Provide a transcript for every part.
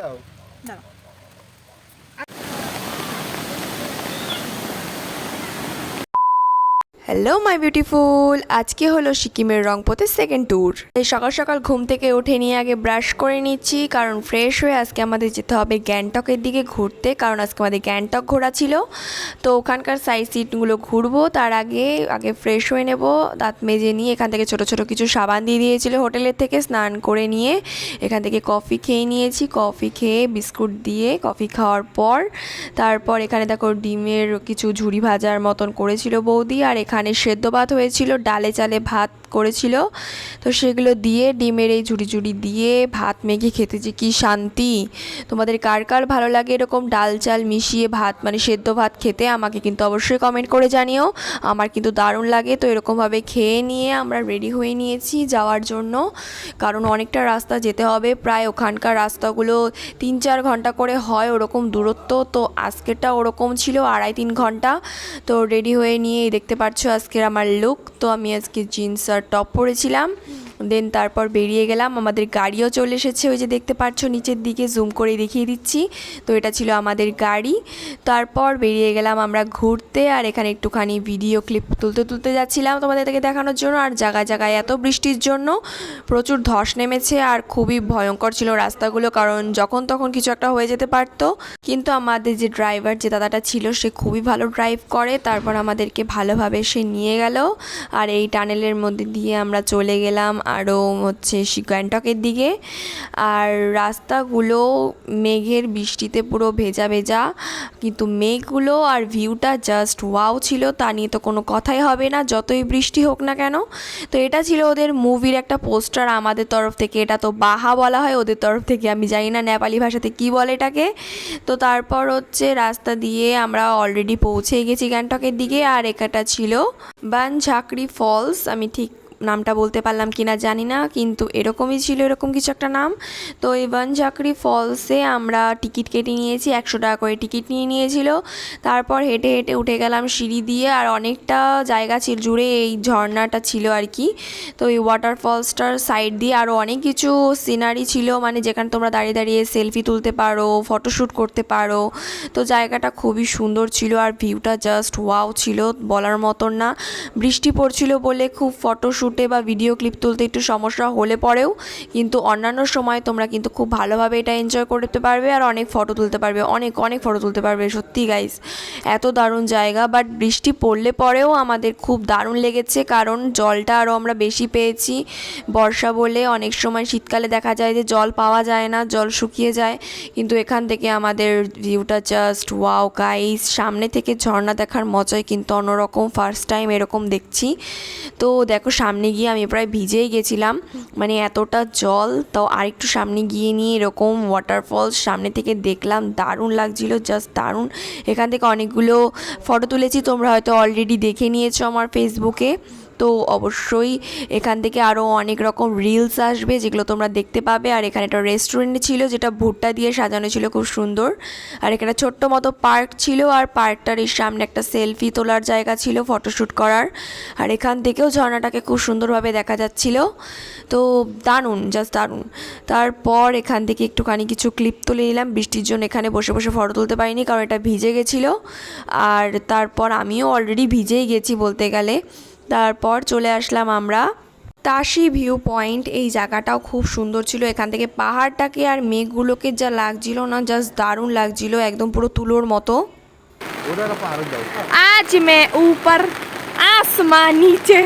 দাও দাঁড়াও hello my beautiful আজকে হলো সিকিমের রংপথের সেকেন্ড ট্যুর এই সকাল সকাল ঘুম থেকে উঠে নিয়ে আগে ব্রাশ করে নিচ্ছি, কারণ ফ্রেশ হয়ে আজকে আমাদের যেতে হবে গ্যাংটকের দিকে ঘুরতে, কারণ আজকে আমাদের গ্যাংটক ঘোরা ছিল। তো ওখানকার সাইড সিটগুলো ঘুরবো, তার আগে আগে ফ্রেশ হয়ে নেব। দাঁত মেজে নিয়ে এখান থেকে ছোট ছোট কিছু সাবান দিয়ে দিয়েছিল হোটেলের থেকে, স্নান করে নিয়ে এখান থেকে কফি খেয়ে নিয়েছি। কফি খেয়ে বিস্কুট দিয়ে কফি খাওয়ার পর, তারপর এখানে দেখো ডিমের কিছু ঝুড়ি ভাজার মতন করেছিল বৌদি, আর এখানে সেদ্ধ ভাত হয়েছিল ডালে চালে ভাত করেছিল। তো সেগুলো দিয়ে, ডিমের এই ঝুড়ি ঝুড়ি দিয়ে ভাত মেখে খেতে যে কী শান্তি? তোমাদের কার কার ভালো লাগে এরকম ডাল চাল মিশিয়ে ভাত মানে সেদ্ধ ভাত খেতে? আমাকে কিন্তু অবশ্যই কমেন্ট করে জানিও। আমার কিন্তু দারুণ লাগে। তো এরকমভাবে খেয়ে নিয়ে আমরা রেডি হয়ে নিয়েছি যাওয়ার জন্য। কারণ অনেকটা রাস্তা যেতে হবে। প্রায় ওখানকার রাস্তাগুলো তিন চার ঘণ্টা করে হয় ওরকম দূরত্ব। তো আজকেরটা ওরকম ছিল আড়াই তিন ঘণ্টা। তো রেডি হয়ে নিয়ে দেখতে পাচ্ছ আজকের আমার লুক তো আমি আজকে জিন্স আর টপ পরেছিলাম। দেন তারপর বেরিয়ে গেলাম, আমাদের গাড়িও চলে এসেছে, ওই যে দেখতে পাচ্ছ, নিচের দিকে জুম করে দেখিয়ে দিচ্ছি। তো এটা ছিল আমাদের গাড়ি। তারপর বেরিয়ে গেলাম আমরা ঘুরতে, আর এখানে একটুখানি ভিডিও ক্লিপ তুলতে তুলতে যাচ্ছিলাম তোমাদের থেকে দেখানোর জন্য। আর জায়গায় জায়গায় এত বৃষ্টির জন্য প্রচুর ধস নেমেছে, আর খুবই ভয়ঙ্কর ছিল রাস্তাগুলো, কারণ যখন তখন কিছু একটা হয়ে যেতে পারতো। কিন্তু আমাদের যে ড্রাইভার যে দাদাটা ছিল, সে খুবই ভালো ড্রাইভ করে। তারপর আমাদেরকে ভালোভাবে সে নিয়ে গেল। আর এই টানেলের মধ্যে দিয়ে আমরা চলে গেলাম। আরও হচ্ছে গ্যাংটকের দিকে। আর রাস্তাগুলো মেঘের বৃষ্টিতে পুরো ভেজা ভেজা। কিন্তু মেঘগুলো আর ভিউটা জাস্ট ওয়াও ছিল, তা নিয়ে তো কোনো কথাই হবে না, যতই বৃষ্টি হোক না কেন। তো এটা ছিল ওদের মুভির একটা পোস্টার আমাদের তরফ থেকে এটা তো বাহা বলা হয়, ওদের তরফ থেকে আমি জানি না নেপালি ভাষাতে কি বলে এটাকে। তো তারপর হচ্ছে রাস্তা দিয়ে আমরা অলরেডি পৌঁছে গেছি গ্যাংটকের দিকে, আর এখানটা ছিল বান ঝাকরি ফলস আমি ঠিক নামটা বলতে পারলাম কিনা জানি না, কিন্তু এরকমই ছিল, এরকম কিছু একটা নাম। তো এই বনঝাকরি ফলসে আমরা টিকিট কেটে নিয়েছি, একশো টাকা করে টিকিট নিয়ে নিয়েছিল। তারপর হেঁটে হেঁটে উঠে গেলাম সিঁড়ি দিয়ে, আর অনেকটা জায়গা ছিল, জুড়ে এই ঝর্ণাটা ছিল আর কি। তো এই ওয়াটারফলসটার সাইড দিয়ে আরও অনেক কিছু সিনারি ছিল মানে যেখানে তোমরা দাঁড়িয়ে দাঁড়িয়ে সেলফি তুলতে পারো ফটোশ্যুট করতে পারো। তো জায়গাটা খুবই সুন্দর ছিল আর ভিউটা জাস্ট ওয়াও ছিল, বলার মতন না। বৃষ্টি পড়ছিল বলে খুব ফটোশ্যুটে বা ভিডিও ক্লিপ তুলতে একটু সমস্যা হলে পরেও কিন্তু অন্যান্য সময় তোমরা কিন্তু খুব ভালোভাবে এটা এনজয় করতে পারবে আর অনেক ফটো তুলতে পারবে। অনেক অনেক ফটো তুলতে পারবে, সত্যি গাইস এত দারুণ জায়গা বাট বৃষ্টি পড়লে পরেও আমাদের খুব দারুণ লেগেছে কারণ জলটা আরও আমরা বেশি পেয়েছি। বর্ষা বলে অনেক সময় শীতকালে দেখা যায় যে জল পাওয়া যায় না, জল শুকিয়ে যায়। কিন্তু এখান থেকে আমাদের ভিউটা জাস্ট ওয়াও গাইস সামনে থেকে ঝর্ণা দেখার মজাই কিন্তু অন্যরকম ফার্স্ট টাইম এরকম দেখছি। তো দেখো, সামনে গিয়ে আমি প্রায় ভিজেই গেছিলাম। মানে এতটা জল তো আরেকটু সামনে গিয়ে নিয়ে এরকম ওয়াটারফলস সামনে থেকে দেখলাম, দারুণ লাগছিল জাস্ট দারুণ। এখান থেকে অনেকগুলো ফটো তুলেছি, তোমরা হয়তো অলরেডি দেখে নিয়েছো আমার ফেসবুকে তো অবশ্যই এখান থেকে আরও অনেক রকম রিলস আসবে, যেগুলো তোমরা দেখতে পাবে। আর এখানে একটা রেস্টুরেন্ট ছিল, যেটা ভুট্টা দিয়ে সাজানো ছিল, খুব সুন্দর। আর এখানে ছোট্ট মতো পার্ক ছিল, আর পার্কটার এই সামনে একটা সেলফি তোলার জায়গা ছিল ফটোশ্যুট করার। আর এখান থেকেও ঝর্ণাটাকে খুব সুন্দরভাবে দেখা যাচ্ছিল। তো দারুণ জাস্ট দারুণ। তারপর এখান থেকে একটুখানি কিছু ক্লিপ তুলে নিলাম। বৃষ্টির জন্য এখানে বসে বসে ফটো তুলতে পারিনি, কারণ এটা ভিজে গেছিল। আর তারপর আমিও অলরেডি ভিজেই গেছি বলতে গেলে। তারপর চলে আসলাম আমরা তাসি ভিউ পয়েন্ট এই জায়গাটাও খুব সুন্দর ছিল। এখান থেকে পাহাড়টাকে আর মেঘগুলোকে যা লাগছিল না জাস্ট দারুণ লাগছিল একদম পুরো তুলোর মতো। আজ মে উপর আসমান নিচে।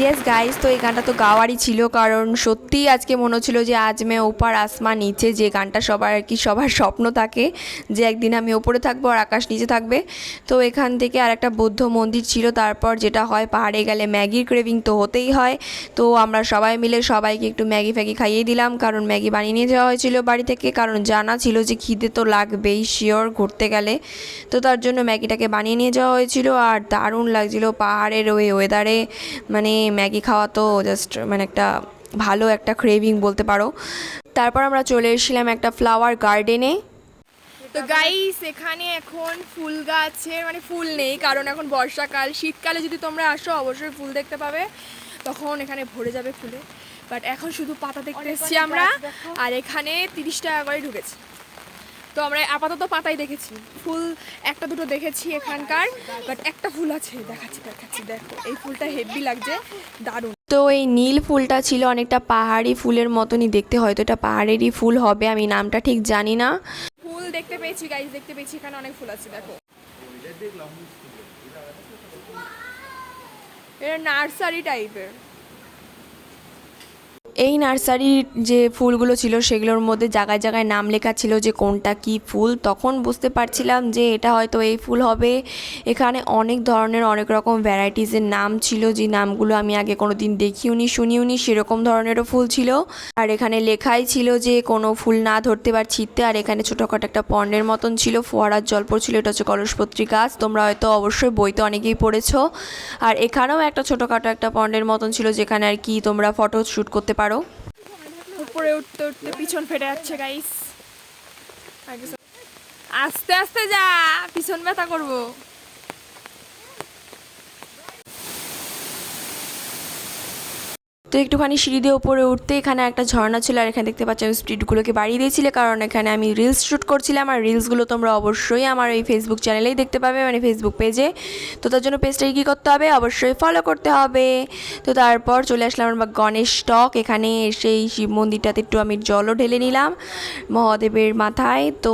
ইয়েস গাইস তো এই গানটা তো গাওয়ারই ছিল, কারণ সত্যিই আজকে মনে হচ্ছিল যে আজ মে ওপার আসমা নিচে, যে গানটা সবার কি সবার স্বপ্ন থাকে, যে একদিন আমি ওপরে থাকব আর আকাশ নিচে থাকবে। তো এখান থেকে আর একটা বৌদ্ধ মন্দির ছিল, তারপর যেটা হয়, পাহাড়ে গেলে ম্যাগির ক্রেভিং তো হতেই হয়। তো আমরা সবাই মিলে সবাইকে একটু ম্যাগি ফ্যাগি খাইয়ে দিলাম, কারণ ম্যাগি বানিয়ে নিয়ে যাওয়া হয়েছিল বাড়ি থেকে, কারণ জানা ছিল যে খিদে তো লাগবেই শিওর ঘুরতে গেলে। তো তার জন্য ম্যাগিটাকে বানিয়ে নিয়ে যাওয়া হয়েছিল, আর দারুণ লাগছিল পাহাড়ের ওই ওয়েদারে মানে ম্যাগি খাওয়া তো জাস্ট মানে একটা ভালো একটা ক্রেভিং বলতে পারো। তারপর আমরা চলে এসেছিলাম একটা ফ্লাওয়ার গার্ডেনে তো গাইস এখানে এখন ফুল গাছের মানে ফুল নেই কারণ এখন বর্ষাকাল। শীতকালে যদি তোমরা আসো অবশ্যই ফুল দেখতে পাবে। তখন এখানে ভরে যাবে ফুলে। বাট এখন শুধু পাতা দেখতে এসেছি আমরা। আর এখানে তিরিশ টাকা করে ঢুকেছি। তো আমরা আপাতত পাতাই দেখেছি। ফুল একটা দুটো দেখেছি এখানকার বাট একটা ফুল আছে দেখাচ্ছি দেখাচ্ছি দেখো। এই ফুলটা হেভি লাগছে দারুণ। তো এই নীল ফুলটা ছিল অনেকটা পাহাড়ি ফুলের মতনই দেখতে হয়তো এটা পাহাড়েরই ফুল হবে আমি নামটা ঠিক জানি না। ফুল দেখতে পেয়েছি গাইজ দেখতে পেয়েছি এখানে অনেক ফুল আছে দেখো। এটা নার্সারি টাইপের এই নার্সারির যে ফুলগুলো ছিল সেগুলোর মধ্যে জায়গায় জায়গায় নাম লেখা ছিল যে কোনটা কি ফুল। তখন বুঝতে পারছিলাম যে এটা হয়তো এই ফুল হবে। এখানে অনেক ধরনের অনেক রকম ভ্যারাইটিসের নাম ছিল। যে নামগুলো আমি আগে কোনো দিন দেখিওনি, শুনিওনি, সেরকম ধরনেরও ফুল ছিল। আর এখানে লেখাই ছিল যে কোনো ফুল না ধরতে পার ছিটতে আর এখানে ছোটোখাটো একটা পণ্যের মতন ছিল ফোয়ারার জল পড়ছিল এটা হচ্ছে কলসপত্রী গাছ। তোমরা হয়তো অবশ্যই বইতে অনেকেই পড়েছো। আর এখানেও একটা ছোটোখাটো একটা পণ্যের মতন ছিল, যেখানে আর কি তোমরা ফটো শ্যুট করতে পারো। উপরে উঠতে উঠতে পিছন ফেটে যাচ্ছে গাইস আস্তে আস্তে যা পিছন ব্যথা করব। তো একটুখানি সিঁড়ি দিয়ে উপরে উঠতে এখানে একটা ঝর্ণা ছিল আর এখানে দেখতে পাচ্ছি আমি স্পিডগুলোকে বাড়িয়ে দিয়েছিলে, কারণ এখানে আমি রিলস শ্যুট করছিলাম আর রিলসগুলো তোমরা অবশ্যই আমার এই ফেসবুক চ্যানেলেই দেখতে পাবে মানে ফেসবুক পেজে তো তার জন্য পেজটাকে কী করতে হবে? অবশ্যই ফলো করতে হবে। তো তারপর চলে আসলাম আমার গণেশ টক, এখানে এসে এই শিব মন্দিরটাতে একটু আমি জলও ঢেলে নিলাম মহাদেবের মাথায়। তো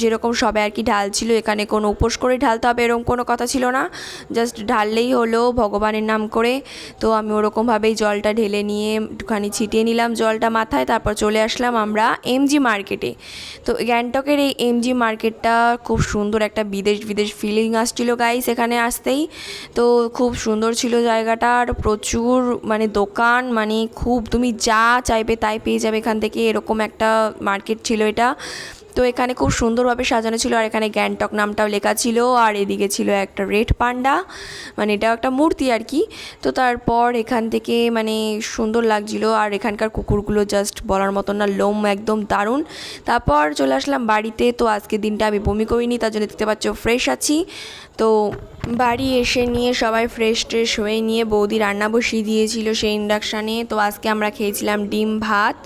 যেরকম সবে আর কি ঢালছিল এখানে কোনো উপোস করে ঢালতে হবে এরকম কোনো কথা ছিল না। জাস্ট ঢাললেই হলো, ভগবানের নাম করে। তো আমি ওরকমভাবেই জলটা ঢেলে নিয়ে একটুখানি ছিটিয়ে নিলাম জলটা মাথায়, তারপর চলে আসলাম আমরা এমজি মার্কেটে তো গ্যাংটকের এই এমজি মার্কেটটা খুব সুন্দর একটা বিদেশ বিদেশ ফিলিং আসছিল গাইস এখানে আসতেই। তো খুব সুন্দর ছিল জায়গাটা আর প্রচুর মানে দোকান মানে খুব তুমি যা চাইবে তাই পেয়ে যাবে এখান থেকে, এরকম একটা মার্কেট ছিল এটা। তো এখানে খুব সুন্দরভাবে সাজানো ছিল, আর এখানে গ্যাংটক নামটাও লেখা ছিল, আর এদিকে ছিল একটা রেড পান্ডা। মানে এটাও একটা মূর্তি আর কি। তো তারপর এখান থেকে মানে সুন্দর লাগছিল, আর এখানকার কুকুরগুলো জাস্ট বলার মতন না, লোম একদম দারুণ। তারপর চলে আসলাম বাড়িতে, তো আজকে দিনটা আমি বমি করিনি, তার জন্য দেখতে পাচ্ছ ফ্রেশ আছি। তো বাড়ি এসে নিয়ে সবাই ফ্রেশ ট্রেশ হয়ে নিয়ে বৌদি রান্না বসিয়ে দিয়েছিল সেই ইন্ডাকশানে তো আজকে আমরা খেয়েছিলাম ডিম ভাত।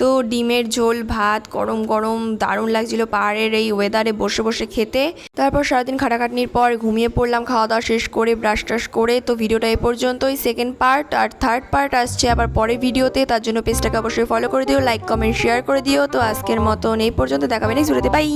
তো ডিমের ঝোল, ভাত, গরম গরম দারুণ লাগছিল পাহাড়ের এই ওয়েদারে বসে বসে খেতে? তারপর সারাদিন খাটাখাটনির পর ঘুমিয়ে পড়লাম খাওয়া দাওয়া শেষ করে ব্রাশ ট্রাশ করে। তো ভিডিওটা এ পর্যন্তই। সেকেন্ড পার্ট আর থার্ড পার্ট আসছে আবার পরের ভিডিওতে। তার জন্য পেজটাকে অবশ্যই ফলো করে দিও লাইক কমেন্ট শেয়ার করে দিও। তো আজকের মতন এই পর্যন্ত। দেখাবে নেক্সট ভিডিওতে বাই